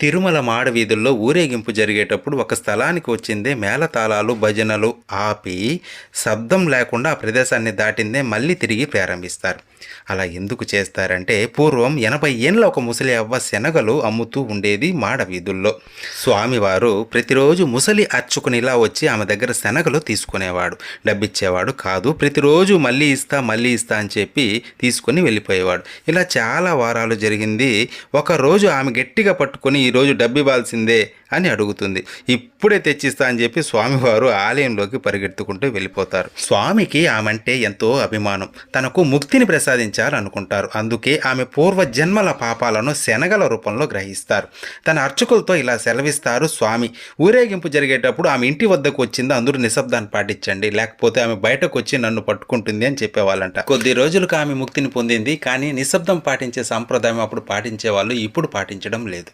తిరుమల మాడవీధుల్లో ఊరేగింపు జరిగేటప్పుడు ఒక స్థలానికి వచ్చిందే మేళతాళాలు భజనలు ఆపి శబ్దం లేకుండా ఆ ప్రదేశాన్ని దాటిందే మళ్ళీ తిరిగి ప్రారంభిస్తారు. అలా ఎందుకు చేస్తారంటే పూర్వం ఎనభై ఏళ్ళ ఒక ముసలి అవ్వ శనగలు అమ్ముతూ ఉండేది మాడ వీధుల్లో. స్వామివారు ప్రతిరోజు ముసలి అర్చుకునిలా వచ్చి ఆమె దగ్గర శనగలు తీసుకునేవాడు. డబ్బిచ్చేవాడు కాదు ప్రతిరోజు మళ్ళీ ఇస్తా మళ్ళీ ఇస్తా అని చెప్పి తీసుకొని వెళ్ళిపోయేవాడు. ఇలా చాలా వారాలు జరిగింది. ఒక రోజు ఆమె గట్టిగా పట్టుకొని ఈరోజు డబ్బివ్వాల్సిందే అని అడుగుతుంది. ఇప్పుడే తెచ్చిస్తా అని చెప్పి స్వామివారు ఆలయంలోకి పరిగెత్తుకుంటూ వెళ్ళిపోతారు. స్వామికి ఆమె అంటే ఎంతో అభిమానం. తనకు ముక్తిని ప్రసాదించాలనుకుంటారు. అందుకే ఆమె పూర్వ జన్మల పాపాలను శనగల రూపంలో గ్రహిస్తారు. తన అర్చకులతో ఇలా సెలవిస్తారు స్వామి ఊరేగింపు జరిగేటప్పుడు ఆమె ఇంటి వద్దకు వచ్చింది. అందరూ నిశ్శబ్దాన్ని పాటించండి. లేకపోతే ఆమె బయటకు వచ్చి నన్ను పట్టుకుంటుంది అని చెప్పేవాళ్ళంట. కొద్ది రోజులకు ఆమె ముక్తిని పొందింది. కానీ నిశ్శబ్దం పాటించే సంప్రదాయం అప్పుడు పాటించే వాళ్ళు ఇప్పుడు పాటించడం లేదు.